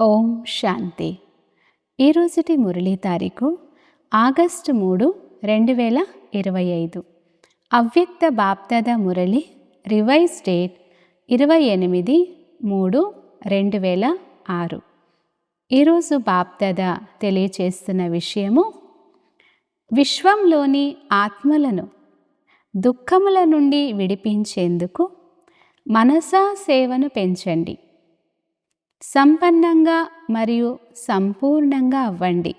ఓం శాంతి. ఈరోజుటి మురళీ తారీఖు ఆగస్టు మూడు రెండు వేల ఇరవై ఐదు. అవ్యక్త బాప్తద మురళి రివైజ్ డేట్ ఇరవై ఎనిమిది మూడు రెండు వేల ఆరు. ఈరోజు బాప్తద తెలియచేస్తున్న విషయము విశ్వంలోని ఆత్మలను దుఃఖముల నుండి విడిపించేందుకు మనసా సేవను పెంచండి. సంపన్నంగా మరియు సంపూర్ణంగా అవ్వండి.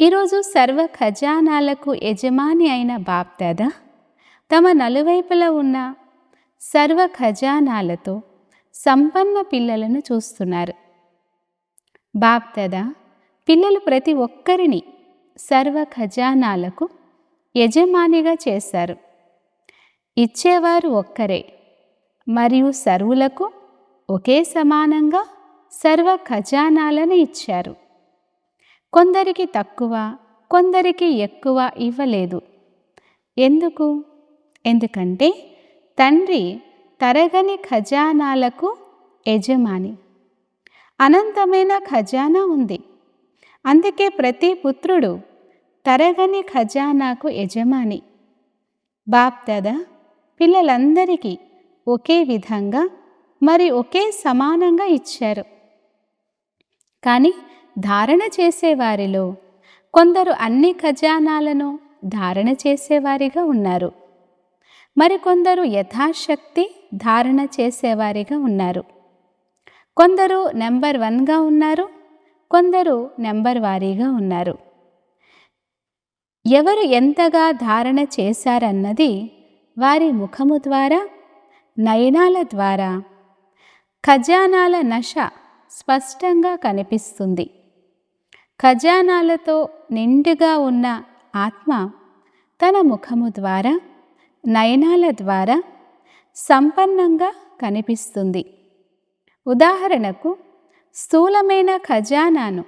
ఈరోజు సర్వ ఖజానాలకు యజమాని అయిన బాప్దాద తమ నలువైపులా ఉన్న సర్వ ఖజానాలతో సంపన్న పిల్లలను చూస్తున్నారు. బాప్దాద పిల్లలు ప్రతి ఒక్కరిని సర్వ ఖజానాలకు యజమానిగా చేశారు. ఇచ్చేవారు ఒక్కరే మరియు సర్వులకు ఒకే సమానంగా సర్వ ఖజానాలను ఇచ్చారు. కొందరికి తక్కువ కొందరికి ఎక్కువ ఇవ్వలేదు. ఎందుకు? ఎందుకంటే తండ్రి తరగని ఖజానాలకు యజమాని. అనంతమైన ఖజానా ఉంది. అందుకే ప్రతి పుత్రుడు తరగని ఖజానాకు యజమాని. బాప్దాదా పిల్లలందరికీ ఒకే విధంగా మరి ఒకే సమానంగా ఇచ్చారు. కానీ ధారణ చేసేవారిలో కొందరు అన్ని ఖజానాలను ధారణ చేసేవారిగా ఉన్నారు. మరికొందరు యథాశక్తి ధారణ చేసేవారిగా ఉన్నారు. కొందరు నెంబర్ వన్గా ఉన్నారు కొందరు నెంబర్ వారీగా ఉన్నారు. ఎవరు ఎంతగా ధారణ చేశారన్నది వారి ముఖము ద్వారా నయనాల ద్వారా ఖజానాల నష స్పష్టంగా కనిపిస్తుంది. ఖజానాలతో నిండుగా ఉన్న ఆత్మ తన ముఖము ద్వారా నయనాల ద్వారా సంపన్నంగా కనిపిస్తుంది. ఉదాహరణకు స్థూలమైన ఖజానాను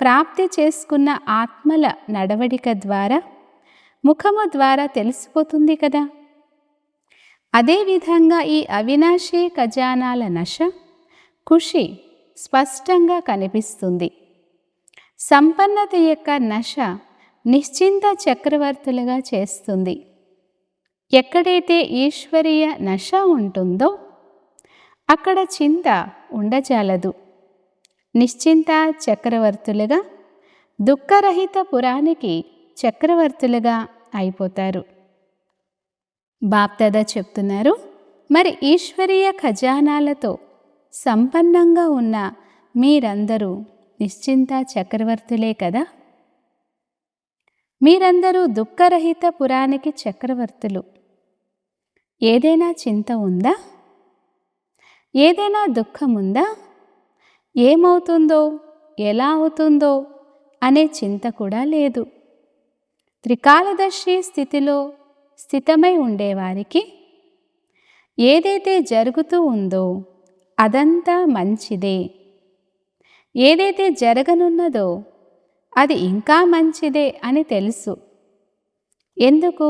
ప్రాప్తి చేసుకున్న ఆత్మల నడవడిక ద్వారా ముఖము ద్వారా తెలిసిపోతుంది కదా. అదేవిధంగా ఈ అవినాశీ ఖజానాల నశ ఖుషి స్పష్టంగా కనిపిస్తుంది. సంపన్నత యొక్క నశ నిశ్చింత చక్రవర్తులుగా చేస్తుంది. ఎక్కడైతే ఈశ్వరీయ నశ ఉంటుందో అక్కడ చింత ఉండజాలదు. నిశ్చింత చక్రవర్తులుగా దుఃఖరహిత పురానికి చక్రవర్తులుగా అయిపోతారు. బాప్దాదా చెప్తున్నారు. మరి ఈశ్వరీయ ఖజానాలతో సంపన్నంగా ఉన్న మీరందరూ నిశ్చింత చక్రవర్తులే కదా? మీరందరూ దుఃఖరహిత పురానికి చక్రవర్తులు. ఏదైనా చింత ఉందా? ఏదైనా దుఃఖం ఉందా ఏమవుతుందో? ఎలా అవుతుందో? అనే చింత కూడా లేదు. త్రికాలదర్శి స్థితిలో స్థితమై ఉండేవారికి ఏదైతే జరుగుతూ ఉందో అదంతా మంచిదే. ఏదైతే జరగనున్నదో అది ఇంకా మంచిదే అని తెలుసు. ఎందుకు?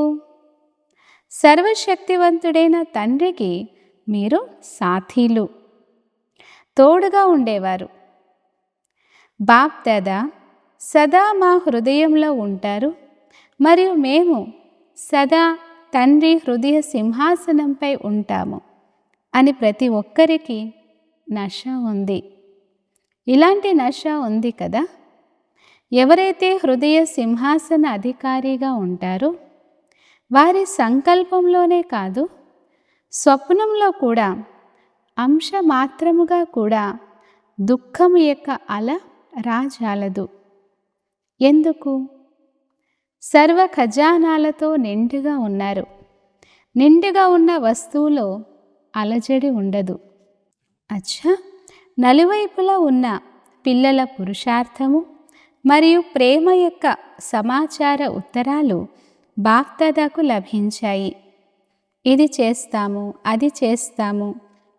సర్వశక్తివంతుడైన తండ్రికి మీరు సాథీలు తోడుగా ఉండేవారు. బాప్ దాదా సదా మా హృదయంలో ఉంటారు మరియు మేము సదా తండ్రి హృదయ సింహాసనంపై ఉంటాము అని ప్రతి ఒక్కరికి నష ఉంది. ఇలాంటి నష ఉంది కదా? ఎవరైతే హృదయ సింహాసన అధికారిగా ఉంటారో వారి సంకల్పంలోనే కాదు స్వప్నంలో కూడా అంశ మాత్రముగా కూడా దుఃఖం యొక్క అల రాజాలదు. ఎందుకు? సర్వ ఖజానాలతో నిండుగా ఉన్నారు. నిండుగా ఉన్న వస్తువులో అలజడి ఉండదు. అచ్చా! నలువైపులా ఉన్న పిల్లల పురుషార్థము మరియు ప్రేమ యొక్క సమాచార ఉత్తరాలు బాప్దాదాకు లభించాయి. ఇది చేస్తాము అది చేస్తాము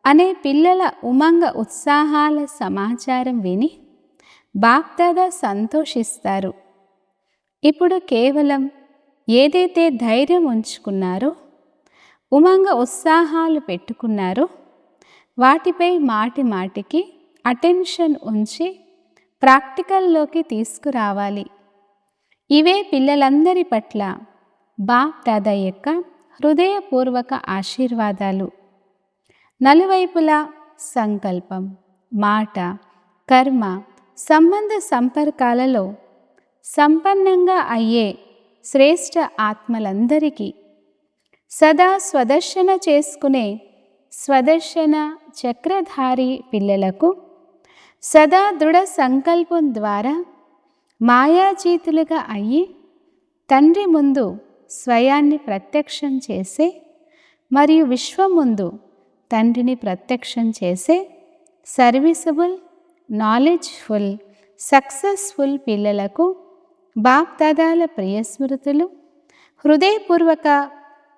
అనే పిల్లల ఉమంగ ఉత్సాహాల సమాచారం విని బాప్దాదా సంతోషిస్తారు. ఇప్పుడు కేవలం ఏదైతే ధైర్యం ఉంచుకున్నారో ఉమంగ ఉత్సాహాలు పెట్టుకున్నారో వాటిపై మాటి మాటికి అటెన్షన్ ఉంచి ప్రాక్టికల్లోకి తీసుకురావాలి. ఇవే పిల్లలందరి పట్ల బాప్ దాదా యొక్క హృదయపూర్వక ఆశీర్వాదాలు. నలువైపులా సంకల్పం మాట కర్మ సంబంధ సంపర్కాలలో సంపన్నంగా అయ్యే శ్రేష్ఠ ఆత్మలందరికీ. సదా స్వదర్శన చేసుకునే స్వదర్శన చక్రధారి పిల్లలకు సదా దృఢ సంకల్పం ద్వారా మాయాజీతులుగా అయ్యి తండ్రి ముందు స్వయాన్ని ప్రత్యక్షం చేసే మరియు విశ్వం ముందు తండ్రిని ప్రత్యక్షం చేసే సర్వీసబుల్ నాలెడ్జ్ఫుల్ సక్సెస్ఫుల్ పిల్లలకు బాప్దాదాల ప్రియస్మృతులు హృదయపూర్వక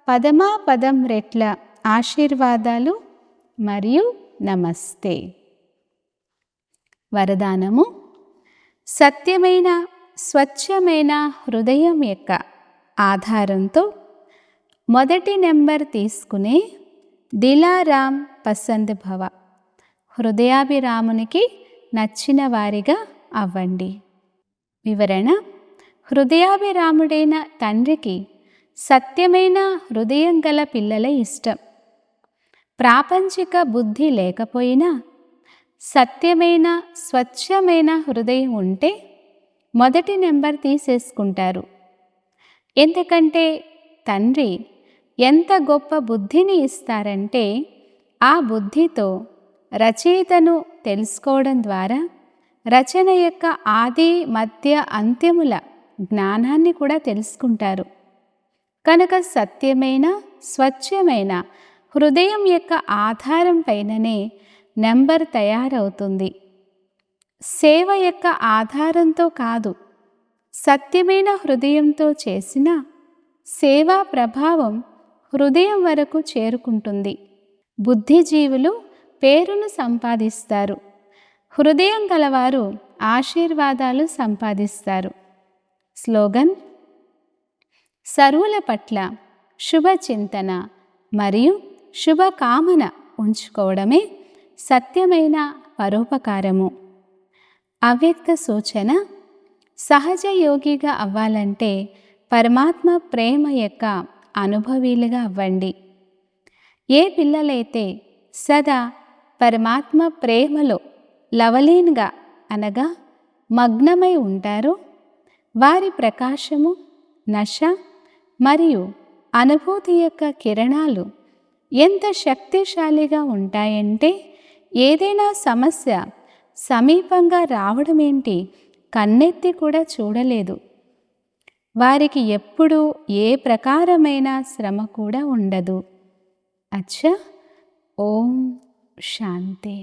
పదమా పదం రెట్ల ఆశీర్వాదాలు మరియు నమస్తే. వరదానము సత్యమైన స్వచ్ఛమైన హృదయం యొక్క ఆధారంతో మొదటి నెంబర్ తీసుకునే దిలారాం పసంద్ భవ హృదయాభిరామునికి నచ్చిన వారిగా అవ్వండి. వివరణ హృదయాభిరాముడైన తండ్రికి సత్యమైన హృదయం గల పిల్లల ఇష్టం. ప్రాపంచిక బుద్ధి లేకపోయినా సత్యమైన స్వచ్ఛమైన హృదయం ఉంటే మొదటి నెంబర్ తీసేసుకుంటారు. ఎందుకంటే తండ్రి ఎంత గొప్ప బుద్ధిని ఇస్తారంటే ఆ బుద్ధితో రచయితను తెలుసుకోవడం ద్వారా రచన యొక్క ఆది మధ్య అంత్యముల జ్ఞానాన్ని కూడా తెలుసుకుంటారు. కనుక సత్యమైన స్వచ్ఛమైన హృదయం యొక్క ఆధారం పైననే నెంబర్ తయారవుతుంది. సేవ యొక్క ఆధారంతో కాదు సత్యమైన హృదయంతో చేసిన సేవా ప్రభావం హృదయం వరకు చేరుకుంటుంది. బుద్ధిజీవులు పేరును సంపాదిస్తారు. హృదయం గలవారు ఆశీర్వాదాలు సంపాదిస్తారు. స్లోగన్ సరువుల పట్ల శుభచింతన మరియు శుభకామన ఉంచుకోవడమే సత్యమైన పరోపకారము. అవ్యక్త సూచన సహజ యోగిగా అవ్వాలంటే పరమాత్మ ప్రేమ యొక్క అనుభవీలుగా అవ్వండి. ఏ పిల్లలైతే సదా పరమాత్మ ప్రేమలో లవలీన్గా అనగా మగ్నమై ఉంటారో వారి ప్రకాశము నశ మరియు అనుభూతి యొక్క కిరణాలు ఎంత శక్తిశాలిగా ఉంటాయంటే ఏదైనా సమస్య సమీపంగా రావడమేంటి కన్నెత్తి కూడా చూడలేదు. వారికి ఎప్పుడూ ఏ ప్రకారమైన శ్రమ కూడా ఉండదు. అచ్చా! ఓం శాంతి.